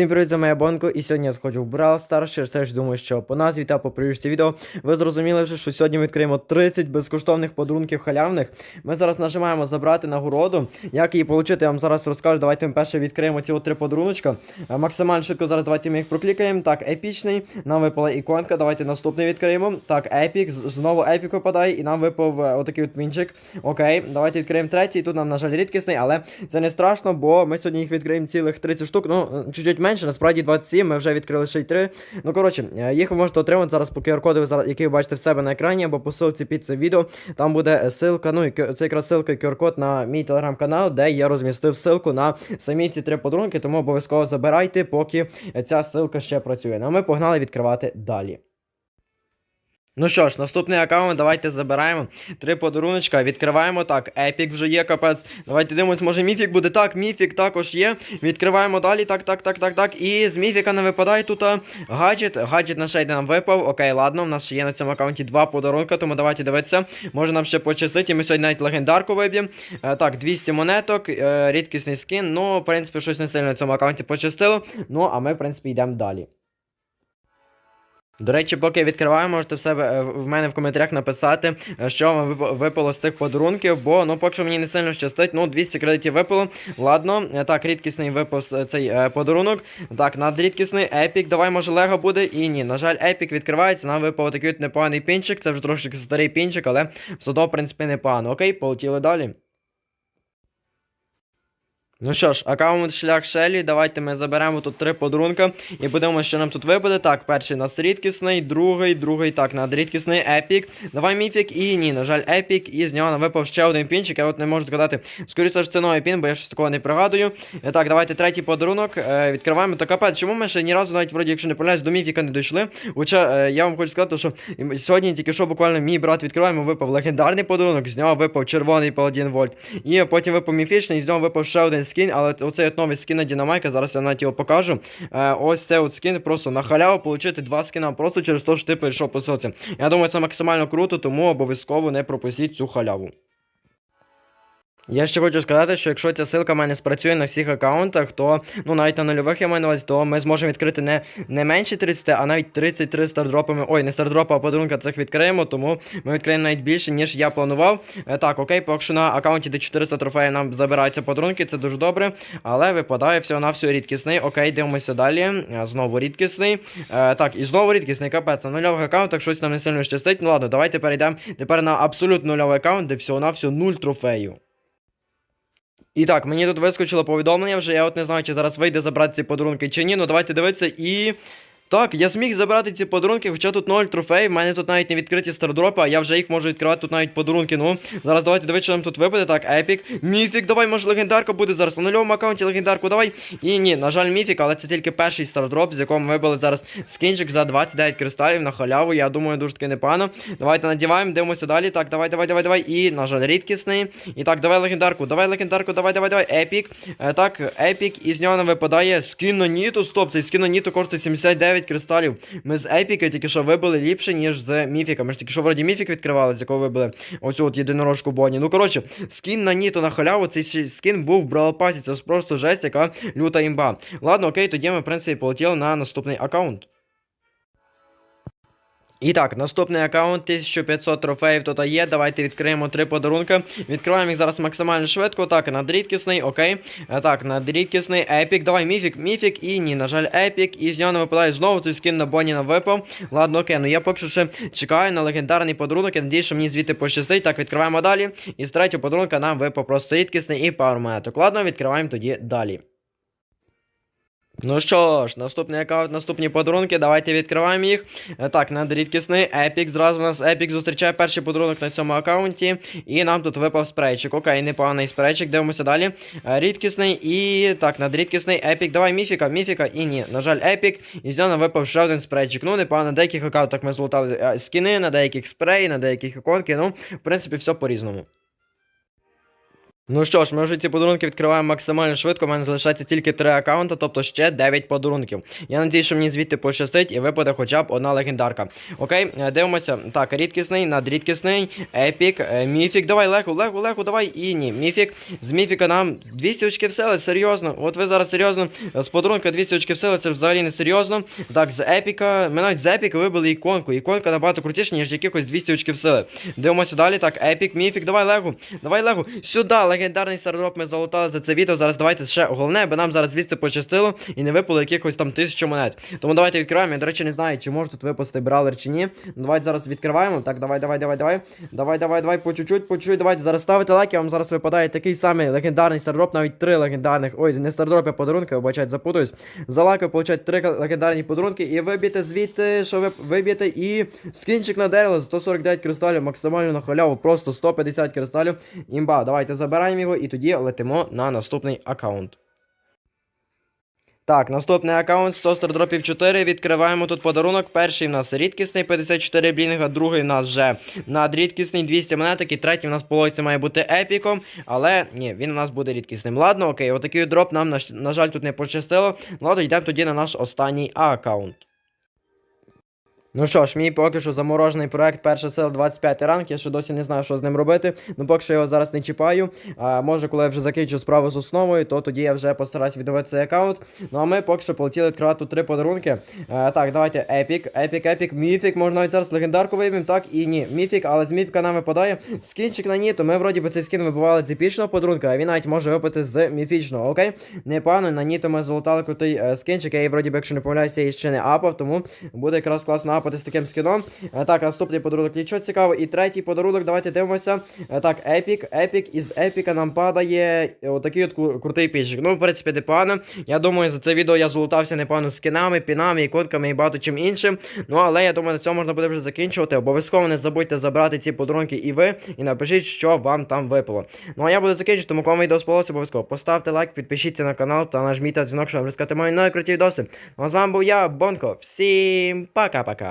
Всім привіт, за моя Бонко, і сьогодні я сходжу в Brawl Stars, через те, що думаю, що по назві та по привірці відео ви зрозуміли вже, що сьогодні ми відкриємо 30 безкоштовних подарунків халявних. Ми зараз нажимаємо забрати нагороду. Як її отримати, я вам зараз розкажу. Давайте ми перше відкриємо ці три подаруночка. Е, Максимально швидко зараз давайте ми їх проклікаємо. Так, епічний. Нам випала іконка. Давайте наступний відкриємо. Так, епік. Знову епік випадає, і нам випав е, отакий от вінчик. Окей, давайте відкриємо третій. Тут нам, на жаль, рідкісний, але це не страшно, бо ми сьогодні їх відкриємо цілих 30 штук. Ну, е, чуть-чуть менше, насправді 27, ми вже відкрили ще й 3. Ну, коротше, е, їх ви можете отримати зараз по QR-коду, ви зараз- який ви бачите в себе на екрані, або по ссылці під це відео. Там буде е, ссылка, ну і к- це якраз ссылка і QR-код на мій телеграм-канал, де я розмістив ссылку на самі ці три подарунки, тому обов'язково забирайте, поки е, ця ссылка ще працює. Ну, а ми погнали відкривати далі. Ну що ж, наступний аккаунт, давайте забираємо три подаруночка, відкриваємо так. Епік вже є, капець. Давайте дивимось, може міфік буде. Так, міфік також є. Відкриваємо далі. Так, так, так, так, так. І з міфіка не випадає тут гаджет. Гаджет на шейді нам випав. Окей, ладно. У нас ще є на цьому аккаунті два подарунка, тому давайте дивитися. Може нам ще пощастить. І ми сьогодні навіть легендарку виб'ємо. Е, так, 200 монеток, е, рідкісний скін. Ну, в принципі, щось не сильно на цьому аккаунті пощастило. Ну, а ми, в принципі, йдемо далі. До речі, поки відкриваю, можете в себе е, в мене в коментарях написати, е, що вам випало з цих подарунків, бо ну поки що мені не сильно щастить. Ну, 200 кредитів випало. Ладно, Е, так, рідкісний випав цей подарунок. Так, надрідкісний епік. Давай, може, лего буде. І ні, на жаль, епік відкривається. Нам випав такий непоганий пінчик. Це вже трошки старий пінчик, але все одно, в принципі, непогано. Окей, полетіли далі. Ну що ж, аккаунт шлях Шелі, давайте ми заберемо тут три подарунка і подивимося, що нам тут випаде. Так, перший нас рідкісний, другий, другий, так, надрідкісний, епік. Давай міфік і ні, на жаль, епік, і з нього нам випав ще один пінчик. Я от не можу згадати. Скоріше ж це новий пін, бо я щось такого не пригадую. Е, Так, давайте третій подарунок. Е, відкриваємо. То капець, чому ми ще ні разу навіть вроді, якщо не помиляюсь, до міфіка не дійшли. Хоча е, я вам хочу сказати, що сьогодні тільки що буквально мій брат відкриває, йому випав легендарний подарунок, з нього випав червоний паладін Вольт. І потім випав міфічний, і з нього випав ще один скін, але оцей от новий скін на Дінамайка, зараз я навіть його покажу. Е, ось цей от скін просто на халяву отримати два скіна просто через те, що ти перейшов по соці. Я думаю, це максимально круто, тому обов'язково не пропустіть цю халяву. Я ще хочу сказати, що якщо ця ссылка в мене спрацює на всіх аккаунтах, то ну навіть на нульових я маю на увазі, то ми зможемо відкрити не, не менше 30, а навіть 33 стардропами. Ой, не стардропа, а подарунка цих відкриємо, тому ми відкриємо навіть більше, ніж я планував. Е, так, окей, поки що на аккаунті, де 400 трофеїв нам забираються подарунки, це дуже добре. Але випадає всього на всього рідкісний. Окей, дивимося далі. Е, Знову рідкісний. Е, так, і знову рідкісний, капець. На нульових аккаунтах щось нам не сильно щастить. Ну ладно, давайте перейдемо тепер на абсолютно нульовий аккаунт, де всього на всього 0 трофеїв. І так, мені тут вискочило повідомлення вже. Я от не знаю, чи зараз вийде забрати ці подарунки чи ні. Ну давайте дивитися і. Так, я зміг забрати ці подарунки, хоча тут 0 трофеїв, в мене тут навіть не відкриті стардропи, а я вже їх можу відкривати тут навіть подарунки. Ну, зараз давайте дивитися, що нам тут випаде. Так, епік. Міфік, давай, може легендарка буде зараз. На нульовому аккаунті легендарку давай. І ні, на жаль, міфік, але це тільки перший стардроп, з якого ми вибили зараз скінчик за 29 кристалів на халяву. Я думаю, дуже таки непогано. Давайте надіваємо, дивимося далі. Так, давай, давай, давай, давай. І, на жаль, рідкісний. І так, давай легендарку, давай легендарку, давай, давай, давай. Епік. Е, так, епік, і з нього нам випадає скін на Ніту. Стоп, цей скін на Ніту коштує 79 кристалів. Ми з епіка тільки що вибили ліпше, ніж з міфіка. Ми ж тільки що вроді міфік відкривали, з якого вибили оцю от єдинорожку Бонні. Ну коротше, скін на Ніто на халяву, цей скін був в Бралпасі. Це просто жесть, яка люта імба. Ладно, окей, тоді ми, в принципі, полетіли на наступний аккаунт. І так, наступний аккаунт 1500 трофеїв тут є. Давайте відкриємо три подарунки. Відкриваємо їх зараз максимально швидко. Так, надрідкісний, окей. Е, Так, надрідкісний, епік. Давай, міфік, міфік. І ні, на жаль, епік. І з нього не випадає знову цей скін на Бонні нам випав. Ладно, окей, ну я поки що ще чекаю на легендарний подарунок. Я надію, що мені звідти пощастить. Так, відкриваємо далі. І з третього подарунка нам випав просто рідкісний і пару монеток. Ладно, відкриваємо тоді далі. Ну що ж, наступний аккаунт, наступні подарунки, давайте відкриваємо їх. Е, Так, надрідкісний, епік. Зразу у нас епік зустрічає перший подарунок на цьому аккаунті. І нам тут випав спрейчик. Окей, непоганий спрейчик, дивимося далі. Е, Рідкісний і. Так, надрідкісний епік. Давай міфіка, міфіка і ні. На жаль, епік. І з нього нам випав ще один спрейчик. Ну, непогано, на деяких аккаунтах ми злутали е, скіни, на деяких спрей, на деяких іконки. Ну, в принципі, все по-різному. Ну що ж, ми вже ці подарунки відкриваємо максимально швидко. У мене залишається тільки 3 аккаунти, тобто ще 9 подарунків. Я надію, що мені звідти пощастить і випаде хоча б одна легендарка. Окей, е, дивимося. Так, рідкісний, надрідкісний, епік, е, міфік. Давай, легу, легу, легу, давай. І ні. Міфік. З міфіка нам 200 очків сили, серйозно. От ви зараз серйозно. З подарунка 200 очків сили, це взагалі не серйозно. Так, з епіка. Ми навіть з епіка вибили іконку. Іконка набагато крутіша, ніж якихось 200 очків сили. Дивимося далі. Так, епік, міфік, давай легу. Давай легу. Сюди, легендарний стардроп ми залутали за це відео. Зараз давайте ще головне, аби нам зараз звідси пощастило і не випало якихось там тисячу монет. Тому давайте відкриваємо. Я, до речі, не знаю, чи може тут випасти бралер чи ні. Ну, Давайте зараз відкриваємо. Так, давай, давай, давай, давай. Давай, давай, давай, по чуть-чуть, по чуть-чуть. Давайте зараз ставите лайки. Вам зараз випадає такий самий легендарний стардроп, навіть три легендарних. Ой, не стардропи, а подарунки, вибачайте, запутаюсь. За лайки получають три легендарні подарунки і виб'єте звідти, що ви виб'єте і скінчик на дерево 149 кристалів, максимально на халяву, просто 150 кристалів. Імба, давайте забираємо його і тоді летимо на наступний аккаунт. Так, наступний аккаунт 100 стардропів 4. Відкриваємо тут подарунок. Перший в нас рідкісний 54 блінга, другий в нас вже надрідкісний 200 монеток, і третій в нас по логіці має бути епіком. Але ні, він у нас буде рідкісним. Ладно, окей, отакий дроп нам, на, на жаль, тут не пощастило. Ну, ладно, йдемо тоді на наш останній аккаунт. Ну що ж, мій поки що заморожений проект перша сила 25 ранг. Я ще досі не знаю, що з ним робити. Ну поки що його зараз не чіпаю. А, може, коли я вже закінчу справу з основою, то тоді я вже постараюсь відновити цей аккаунт. Ну а ми поки що полетіли відкривати три подарунки. А, так, давайте епік, епік, епік, міфік. Можна навіть зараз легендарку виб'ємо. Так, і ні. Міфік, але з міфіка нам випадає. Скінчик на ні, то ми вроді би цей скін вибивали з епічного подарунка, а він навіть може випити з міфічного, окей? Непогано, на ні, то ми золотали крутий е, скінчик. Я її вроді би, якщо не помиляюся, я ще не апав, тому буде якраз класно з таким скіном. Е, Так, наступний подарунок нічого цікаво. І третій подарунок, давайте дивимося. Е, Так, епік, епік, із епіка нам падає е, отакий от крутий пічик. Ну, в принципі, непогано. Я думаю, за це відео я золотався непогано скінами, пінами, іконками і багато чим іншим. Ну, але я думаю, на цьому можна буде вже закінчувати. Обов'язково не забудьте забрати ці подарунки і ви, і напишіть, що вам там випало. Ну а я буду закінчувати, тому кому відео сподобалося, обов'язково поставте лайк, підпишіться на канал та нажміть на дзвінок, щоб розказати мої нові круті відоси. Ну а з вами був я, Бонко. Всім пока-пока.